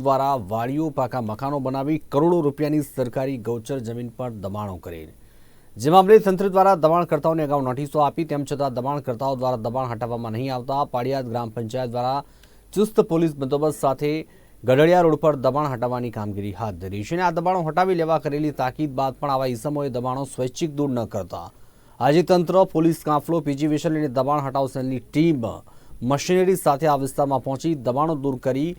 દ્વારા વાડીઓ, પાકા મકાનો બનાવી કરોડો રૂપિયાની સરકારી ગૌચર જમીન પર દબાણો કરી. જે મામલે તંત્ર દ્વારા દબાણકર્તાઓને અગાઉ નોટિસો આપી, તેમ છતાં દબાણકર્તાઓ દ્વારા દબાણ હટાવવામાં નહીં આવતા. પાળિયાદ ગ્રામ પંચાયત દ્વારા ચુસ્ત પોલીસ બંદોબસ્ત સાથે ગઢડિયા રોડ પર દબાણ હટાવવાની કામગીરી હાથ ધરી છે અને આ દબાણો હટાવી લેવા કરેલી તાકીદ બાદ પણ આવા ઇસમોએ દબાણો સ્વૈચ્છિક દૂર ન કરતા. આજે તંત્ર, પોલીસ કાફલો, પીજી વિશલ અને દબાણ હટાવ સેલની ટીમ મશીનરી સાથે આ વિસ્તારમાં પહોંચી દબાણો દૂર કરી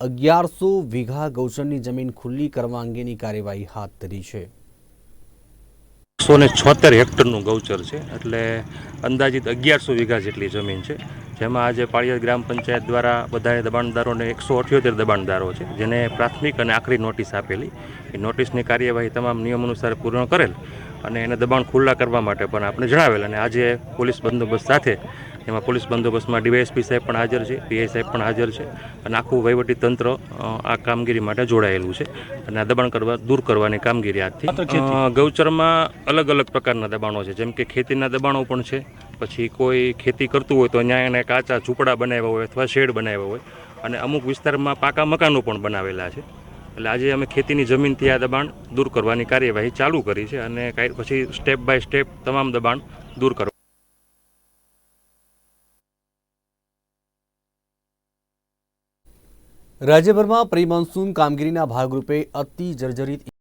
અગિયારસો વીઘા ગૌચરની જમીન ખુલ્લી કરવા અંગેની કાર્યવાહી હાથ ધરી છે. એકસો ને છોતેર હેક્ટરનું ગૌચર છે, એટલે અંદાજિત અગિયારસો વીઘા જેટલી જમીન છે. જેમાં આજે પાળિયાદ ગ્રામ પંચાયત દ્વારા બધાએ દબાણદારોને એકસો અઠ્યોતેર દબાણદારો છે, જેને પ્રાથમિક અને આખરી નોટિસ આપેલી. એ નોટિસની કાર્યવાહી તમામ નિયમ અનુસાર પૂર્ણ કરેલ અને એને દબાણ ખુલ્લા કરવા માટે પણ આપણે જણાવેલ અને આજે પોલીસ બંદોબસ્ત સાથે એમાં પોલીસ બંદોબસ્તમાં ડીવાયએસપી સાહેબ પણ હાજર છે પીઆઈ સાહેબ પણ હાજર છે અને આખું વહીવટી તંત્ર આ કામગીરી માટે જોડાયેલું છે અને આ દબાણ કરવા દૂર કરવાની કામગીરી આજથી. ગૌચરમાં અલગ અલગ પ્રકારના દબાણો છે જેમ કે ખેતીના દબાણો પણ છે પછી કોઈ ખેતી કરતું હોય તો અહીંયા એને કાચા ઝૂંપડા બનાવ્યા હોય અથવા શેડ બનાવ્યા હોય અને અમુક વિસ્તારમાં પાકા મકાનો પણ બનાવેલા છે. એટલે આજે અમે ખેતીની જમીનથી આ દબાણ દૂર કરવાની કાર્યવાહી ચાલુ કરી છે અને કાંઈ પછી સ્ટેપ બાય સ્ટેપ તમામ દબાણ દૂર કરવા રાજ્યભરમાં પ્રી મોન્સૂન કામગીરીના ભાગરૂપે અતિ જર્જરિત